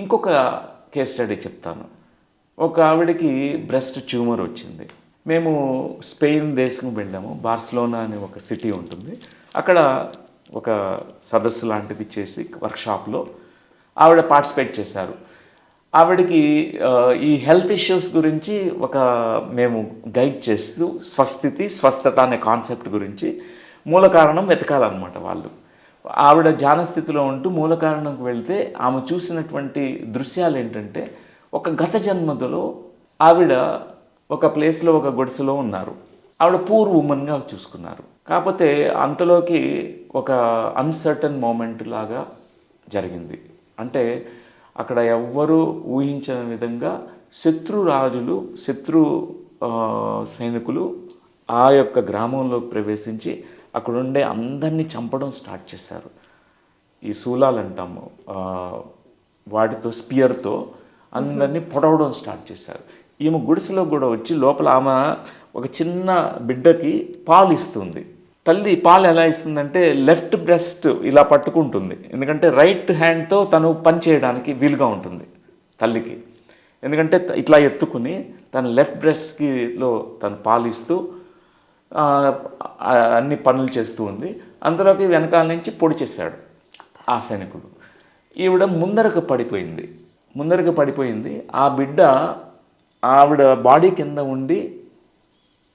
ఇంకొక case study చెప్తాను. ఒక ఆవిడకి బ్రెస్ట్ ట్యూమర్ వచ్చింది. మేము స్పెయిన్ దేశం వెళ్ళాము. బార్సిలోనా అనే ఒక సిటీ ఉంటుంది. అక్కడ ఒక సదస్సు లాంటిది చేసి వర్క్షాప్లో ఆవిడ పార్టిసిపేట్ చేశారు. ఆవిడకి ఈ హెల్త్ ఇష్యూస్ గురించి ఒక మేము గైడ్ చేస్తూ స్వస్థితి స్వస్థత అనే కాన్సెప్ట్ గురించి మూల కారణం వెతకాలన్నమాట వాళ్ళు. ఆవిడ జానస్థితిలో ఉంటూ మూల కారణంకి వెళితే ఆమె చూసినటువంటి దృశ్యాలు ఏంటంటే ఒక గత జన్మలో ఆవిడ ఒక ప్లేస్లో ఒక గొడుసులో ఉన్నారు. ఆవిడ పూర్ ఉమెన్గా చూసుకున్నారు. కాకపోతే అంతలోకి ఒక అన్సర్టన్ మూమెంట్ లాగా జరిగింది. అంటే అక్కడ ఎవ్వరూ ఊహించని విధంగా శత్రు రాజులు శత్రు సైనికులు ఆ యొక్క గ్రామంలో ప్రవేశించి అక్కడ ఉండే అందరినీ చంపడం స్టార్ట్ చేశారు. ఈ శూలాలు అంటాము వాటితో స్పియర్తో అందరినీ పొడవడం స్టార్ట్ చేశారు. ఈమె గుడిసెలో కూడా వచ్చి లోపల ఆమె ఒక చిన్న బిడ్డకి పాలు ఇస్తుంది. తల్లి పాలు ఎలా ఇస్తుందంటే లెఫ్ట్ బ్రెస్ట్ ఇలా పట్టుకుంటుంది. ఎందుకంటే రైట్ హ్యాండ్తో తను పని చేయడానికి వీలుగా ఉంటుంది తల్లికి. ఎందుకంటే ఇట్లా ఎత్తుకుని తన లెఫ్ట్ బ్రెస్ట్కి లో తను పాలిస్తూ అన్ని పనులు చేస్తూ ఉంది. అంతలోకి వెనకాల నుంచి పొడి చేశాడు ఆ సైనికుడు. ఈవిడ ముందరకు పడిపోయింది. ముందరకు పడిపోయింది. ఆ బిడ్డ ఆవిడ బాడీ కింద ఉండి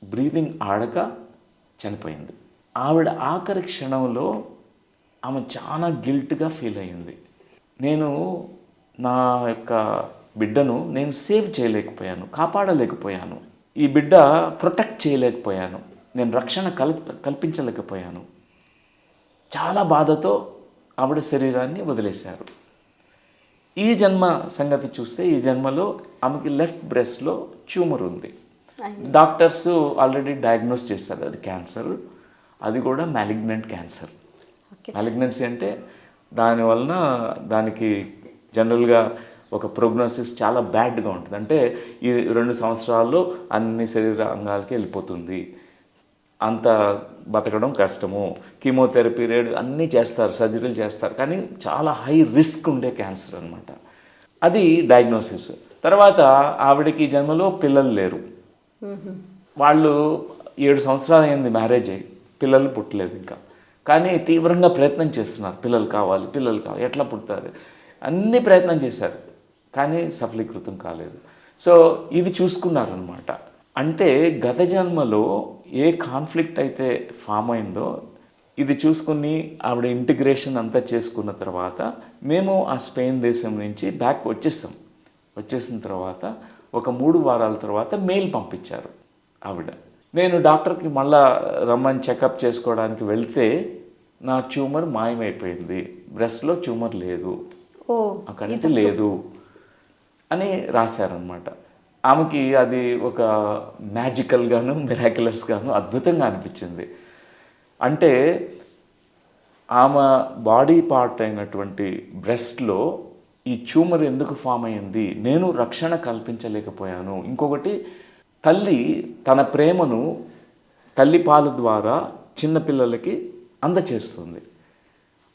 బ్రీదింగ్ ఆడక చనిపోయింది. ఆవిడ ఆఖరి క్షణంలో ఆమె చాలా గిల్ట్గా ఫీల్ అయింది నేను నా యొక్క బిడ్డను నేను సేవ్ చేయలేకపోయాను కాపాడలేకపోయాను. ఈ బిడ్డ ప్రొటెక్ట్ చేయలేకపోయాను. నేను రక్షణ కల్ కల్పించలేకపోయాను. చాలా బాధతో ఆవిడ శరీరాన్ని వదిలేశారు. ఈ జన్మ సంగతి చూస్తే ఈ జన్మలో ఆమెకి లెఫ్ట్ బ్రెస్ట్లో ట్యూమర్ ఉంది. డాక్టర్స్ ఆల్రెడీ డయాగ్నోస్ చేస్తారు అది క్యాన్సర్. అది కూడా మ్యాలిగ్నెంట్ క్యాన్సర్. మ్యాలిగ్నెన్సీ అంటే దాని వలన దానికి జనరల్గా ఒక ప్రోగ్నోసిస్ చాలా బ్యాడ్గా ఉంటుంది. అంటే ఈ రెండు సంవత్సరాల్లో అన్ని శరీర అంగాలకి వెళ్ళిపోతుంది. అంత బతకడం కష్టము. కీమోథెరపీ రేడ్ అన్నీ చేస్తారు సర్జరీలు చేస్తారు. కానీ చాలా హై రిస్క్ ఉండే క్యాన్సర్ అనమాట అది డయాగ్నోసిస్. తర్వాత ఆవిడకి జన్మలో పిల్లలు లేరు. వాళ్ళు ఏడు సంవత్సరాలు అయింది మ్యారేజ్ అయ్యి. పిల్లలు పుట్టలేదు ఇంకా. కానీ తీవ్రంగా ప్రయత్నం చేస్తున్నారు. పిల్లలు కావాలి పిల్లలు కావాలి ఎట్లా పుడతారు? అన్ని ప్రయత్నం చేశారు. కానీ సఫలీకృతం కాలేదు. సో ఇది చూసుకున్నారనమాట అంటే గత జన్మలో ఏ కాన్ఫ్లిక్ట్ అయితే ఫామ్ అయిందో ఇది చూసుకుని ఆవిడ ఇంటిగ్రేషన్ అంతా చేసుకున్న తర్వాత మేము ఆ స్పెయిన్ దేశం నుంచి బ్యాక్ వచ్చేసాం. వచ్చేసిన తర్వాత ఒక మూడు వారాల తర్వాత మెయిల్ పంపించారు ఆవిడ. నేను డాక్టర్కి మళ్ళా రమ్మని చెకప్ చేసుకోవడానికి వెళ్తే నా ట్యూమర్ మాయమైపోయింది. బ్రెస్ట్లో ట్యూమర్ లేదు. కణితి లేదు అని రాశారనమాట ఆమెకి అది ఒక మ్యాజికల్గాను మిరాక్యులస్గాను అద్భుతంగా అనిపించింది. అంటే ఆమె బాడీ పార్ట్ అయినటువంటి బ్రెస్ట్లో ఈ ట్యూమర్ ఎందుకు ఫామ్ అయింది నేను రక్షణ కల్పించలేకపోయాను. ఇంకొకటి తల్లి తన ప్రేమను తల్లి పాల ద్వారా చిన్నపిల్లలకి అందచేస్తుంది.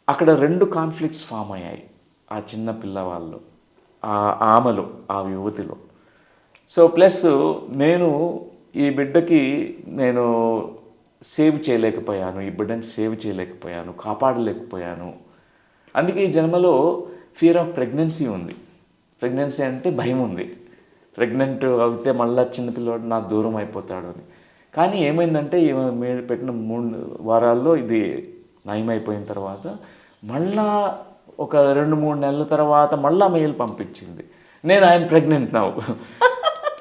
అక్కడ రెండు కాన్ఫ్లిక్ట్స్ ఫామ్ అయ్యాయి. ఆ చిన్న పిల్లవాళ్ళు ఆ ఆమెలో ఆ యువతిలో. సో ప్లస్ నేను ఈ బిడ్డకి నేను సేవ్ చేయలేకపోయాను ఈ బిడ్డని సేవ్ చేయలేకపోయాను కాపాడలేకపోయాను. అందుకే ఈ జన్మలో ఫియర్ ఆఫ్ ప్రెగ్నెన్సీ ఉంది. ప్రెగ్నెన్సీ అంటే భయం ఉంది. ప్రెగ్నెంట్ అయితే మళ్ళీ చిన్నపిల్లవాడు నా దూరం అయిపోతాడు అని. కానీ ఏమైందంటే మీరు పెట్టిన మూడు వారాల్లో ఇది నయమైపోయిన తర్వాత మళ్ళా ఒక రెండు మూడు నెలల తర్వాత మళ్ళా మెయిల్ పంపించింది. నేను ఆయన ప్రెగ్నెంట్ నవ్వు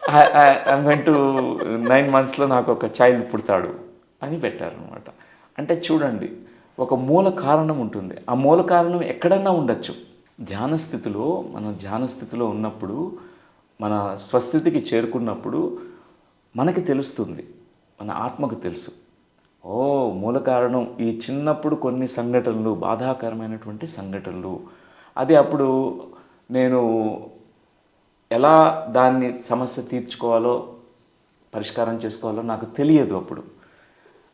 ఐ వెంట్ టు నైన్ మంత్స్లో నాకు ఒక చైల్డ్ పుడతాడు అని పెట్టారనమాట అంటే చూడండి ఒక మూల కారణం ఉంటుంది. ఆ మూల కారణం ఎక్కడన్నా ఉండొచ్చు. ధ్యాన స్థితిలో మనం ధ్యాన స్థితిలో ఉన్నప్పుడు మన స్వస్థితికి చేరుకున్నప్పుడు మనకి తెలుస్తుంది. మన ఆత్మకు తెలుసు. ఓ మూల కారణం ఈ చిన్నప్పుడు కొన్ని సంఘటనలు బాధాకరమైనటువంటి సంఘటనలు. అది అప్పుడు నేను ఎలా దాన్ని సమస్య తీర్చుకోవాలో పరిష్కారం చేసుకోవాలో నాకు తెలియదు అప్పుడు.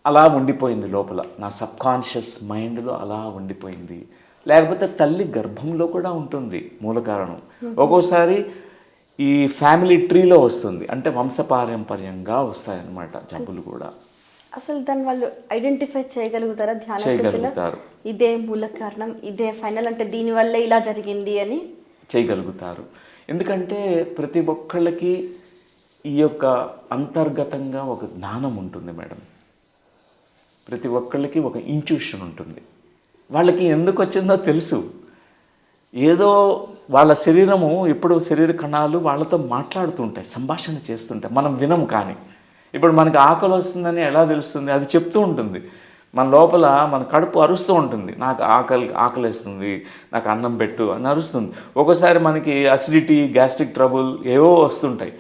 అలా ఉండిపోయింది లోపల. నా సబ్ కాన్షియస్ మైండ్లో అలా ఉండిపోయింది. లేకపోతే తల్లి గర్భంలో కూడా ఉంటుంది మూల కారణం. ఒక్కోసారి ఈ ఫ్యామిలీ ట్రీలో వస్తుంది. అంటే వంశపారంపర్యంగా వస్తాయన్నమాట జబ్బులు కూడా. అసలు దాన్ని వాళ్ళు ఐడెంటిఫై చేయగలుగుతారా? ధ్యాన ఇదే మూల కారణం ఇదే ఫైనల్ అంటే దీనివల్ల ఇలా జరిగింది అని? చేయగలుగుతారు. ఎందుకంటే ప్రతి ఒక్కళ్ళకి ఈ యొక్క అంతర్గతంగా ఒక జ్ఞానం ఉంటుంది మేడం. ప్రతి ఒక్కళ్ళకి ఒక ఇంట్యూషన్ ఉంటుంది. వాళ్ళకి ఎందుకు వచ్చిందో తెలుసు. ఏదో వాళ్ళ శరీరము ఇప్పుడు శరీర కణాలు వాళ్ళతో మాట్లాడుతుంటాయి సంభాషణ చేస్తుంటాయి. మనం వినం కానీ. ఇప్పుడు మనకు ఆకలి వస్తుందని ఎలా తెలుస్తుంది? అది చెప్తూ ఉంటుంది. మన లోపల మన కడుపు అరుస్తూ ఉంటుంది. నాకు ఆకలి ఆకలిస్తుంది. నాకు అన్నం పెట్టు అని అరుస్తుంది. ఒక్కోసారి మనకి అసిడిటీ గ్యాస్ట్రిక్ ట్రబుల్ ఏవో వస్తుంటాయి.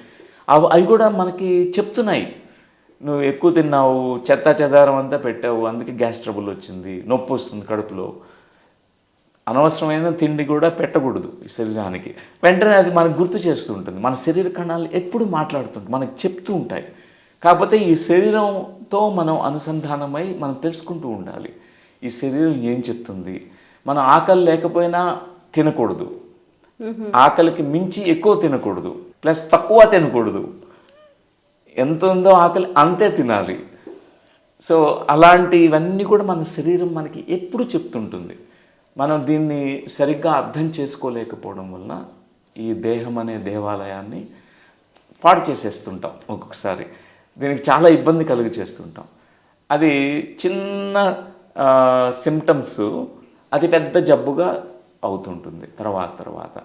అవి అవి కూడా మనకి చెప్తున్నాయి. నువ్వు ఎక్కువ తిన్నావు చెత్త చెదారం అంతా పెట్టావు అందుకే గ్యాస్ ట్రబుల్ వచ్చింది నొప్పి వస్తుంది కడుపులో. అనవసరమైన తిండి కూడా పెట్టకూడదు ఈ శరీరానికి. వెంటనే అది మనకు గుర్తు చేస్తూ ఉంటుంది. మన శరీర కణాలు ఎప్పుడు మాట్లాడుతుంటాయి మనకు చెప్తూ ఉంటాయి. కాకపోతే ఈ శరీరంతో మనం అనుసంధానమై మనం తెలుసుకుంటూ ఉండాలి. ఈ శరీరం ఏం చెప్తుంది? మన ఆకలి లేకపోయినా తినకూడదు. ఆకలికి మించి ఎక్కువ తినకూడదు. ప్లస్ తక్కువ తినకూడదు. ఎంత ఉందో ఆకలి అంతే తినాలి. సో అలాంటివన్నీ కూడా మన శరీరం మనకి ఎప్పుడు చెప్తుంటుంది. మనం దీన్ని సరిగ్గా అర్థం చేసుకోలేకపోవడం వలన ఈ దేహం అనే దేవాలయాన్ని పాడు చేసేస్తుంటాం ఒక్కొక్కసారి. దీనికి చాలా ఇబ్బంది కలుగు చేస్తుంటాం. అది చిన్న సిమ్టమ్స్ అది పెద్ద జబ్బుగా అవుతుంటుంది. తర్వాత తర్వాత.